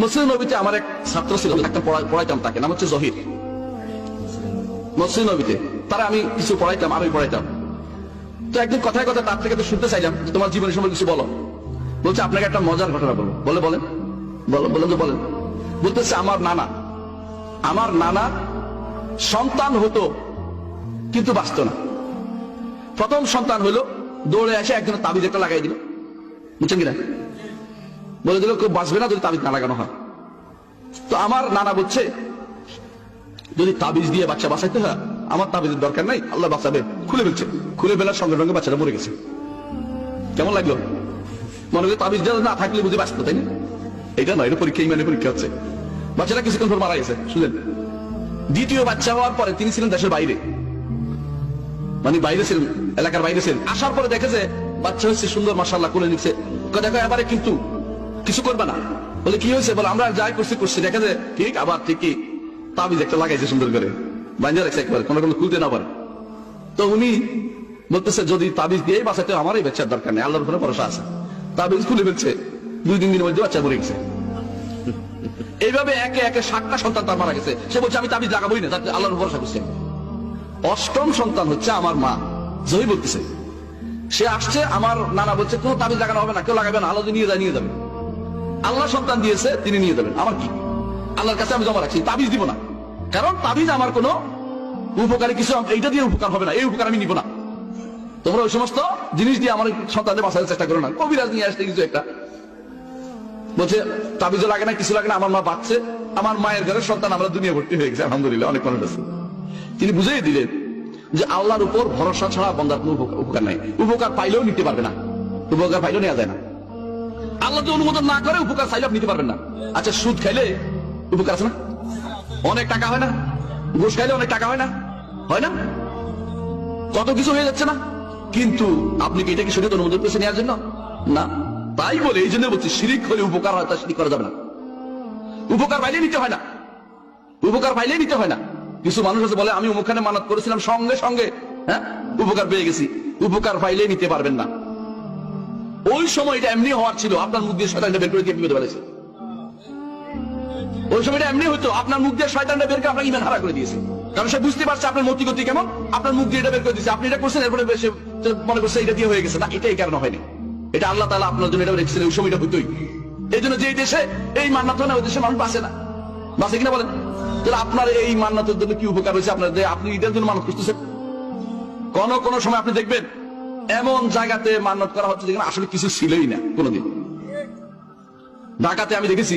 মসজিদ নবীতে আমার এক ছাত্র ছিল, একটা পড়া- পড়াইতাম তাকে, নাম হচ্ছে জহির। মসজিদ নবীতে, তারা আমি কিছু পড়াইতাম, আমি পড়াইতাম। তো একদিন কথায় কথা তার থেকে তো শুনতে চাইলাম তোমার জীবনের সময় কিছু বলো। বলছে, আপনাকে একটা মজার ঘটনা বলব। বলে, বলেন। বলো বলেন তো বলেন। বলতেছে, আমার নানা আমার নানা সন্তান হতো, কিন্তু বাঁচত না। প্রথম সন্তান হলো দৌড়ে এসে একজন তাবিজ একটা লাগাই দিল। বুঝছেন কিনা? বলে দিল, কেউ বাঁচবে না যদি তাবিজ না লাগানো হয়। তো আমার নানা বলছে যদি তাবিজ দিয়ে বাচ্চা বাঁচাইতে হয়, আমার তাবিজের দরকার নাই, আল্লাহ বাঁচাবে। খুলে ফেলছে। খুলে ফেলার সঙ্গে সঙ্গে বাচ্চাটা মরে গেছে। কেমন লাগল? মনে করি তাবিজ না থাকলে বুঝে বাঁচতো, তাই না? এটা নয় পরীক্ষা ইমানে পরীক্ষা হচ্ছে। বাচ্চাটা কিছুক্ষণ পর মারা গেছে, শুনলেন? দ্বিতীয় বাচ্চা হওয়ার পরে তিনি ছিলেন দেশের বাইরে। মানে বাইরে ছিলেন, এলাকার বাইরে ছিলেন। আসার পরে দেখে যে বাচ্চা হচ্ছে সুন্দর মাসাল্লাহ করে নিচ্ছে। দেখো, এবারে কিন্তু কিছু করবে না। বলে কি হয়েছে? বলে, আমরা যাই করছি করছি। দেখে ঠিক, আবার ঠিকই তাবিজ একটা লাগাইছে সুন্দর করে। বাঞ্জা রাখছে একবার, কোনো কোনো খুলতে না পারে। তো উনি বলতেছে, যদি তাবিজ দিয়েই বাঁচাতে আমারই বাচ্চার দরকার নেই, আল্লাহর উপরে ভরসা আছে। তাবিজ খুলে ফেলছে। দুই তিন দিনের মধ্যে বাচ্চা মরে গেছে। এইভাবে একে একে সাতটা সন্তান তার মারা গেছে। সে বলছে, আমি তাবিজ লাগাবোই না, তাতে আল্লাহর ভরসা করছি। অষ্টম সন্তান হচ্ছে আমার মা জহি বলতেছে। সে আসছে, আমার নানা বলছে, কোনো তাবিজ লাগানো হবে না, কেউ লাগাবে না যদি নিয়ে যায়, নিয়ে যাবে। আল্লাহ সন্তান দিয়েছে, তিনি নিয়ে যাবেন। আমার কি? আল্লাহর কাছে আমি জমা রাখছি, তাবিজ দিব না। কারণ তাবিজ আমার কোনো উপকারী কিছু এইটা দিয়ে উপকার হবে না, এই উপকার আমি নিব না। তোমরা ওই সমস্ত জিনিস দিয়ে আমার সন্তানদের বাঁচার চেষ্টা করো না। কবিরাজ নিয়ে আসতে কিছু একটা। বলছে, তাবিজও লাগে না, কিছু লাগে না, আমার মা বাঁচছে, আমার মায়ের ঘরের সন্তান আমরা দুনিয়া ভর্তি হয়ে গেছে, আলহামদুলিল্লাহ, অনেক মানুষ আছে। তিনি বুঝিয়ে দিলেন যে আল্লাহর উপর ভরসা ছাড়া উপকার- উপকার নাই। উপকার পাইলেও নিতে পারবে না, উপকার পাইলেও নেওয়া যায় না। আল্লাহ অনুমোদন না করে উপকার চাইলে আপনি নিতে পারবেন না। আচ্ছা সুদ খাইলে উপকার আছে না? অনেক টাকা হয় না? ঘুষ খাইলে অনেক টাকা হয় না? হয় না? কত কিছু হয়ে যাচ্ছে না? কিন্তু আপনি কি এটাকে শরীর অনুমোদন করেছে নেওয়ার জন্য? না। তাই বলে এই জন্য বলছি, শিরিক হলে উপকার হয় তা শিরিক করা যাবে না। উপকার পাইলে নিতে হয় না। উপকার পাইলে নিতে হয় না। কিছু মানুষ আছে বলে, আমি অমুখানে মানত করেছিলাম, সঙ্গে সঙ্গে হ্যাঁ? উপকার পেয়ে গেছি। উপকার পাইলে নিতে পারবেন না। ওই সময় এটা এমনি হওয়ার ছিল, আপনার মুখ দিয়ে শয়তানটা বের করে দিয়ে বিপদে ফেলেছে? ওই সময়টা এমনি হতো আপনার মুখ দিয়ে শয়তানটা বের করে আপনার ইমান হারা করে দিয়েছে। কারণ সে বুঝতে পারছে আপনার মতি গতি কেমন, আপনার মুখ দিয়ে এটা বের করে দিয়েছে। আপনি এটা করছেন, এরপরে সে মনে করছে এটা দিয়ে হয়ে গেছে। না এটা এই হয়নি? এটা আল্লাহ তালা আপনার জন্য এটা রেখেছিলেন, ওই সময়টা হইতোই। এই জন্য যে দেশে এই মান্নাত হয় না, ওই দেশে মানুষ বাঁচে না। বাঁচে কিনা বলেন? তাহলে আপনার এই মান্নাতের জন্য কি উপকার হয়েছে? আপনার আপনি ঈদের জন্য মানত করতেছেন কোন কোন সময় আপনি দেখবেন এমন জায়গাতে মান্নত করা হচ্ছে যেখানে আসলে কিছু ছিলই না কোনোদিন। ঢাকাতে আমি দেখেছি।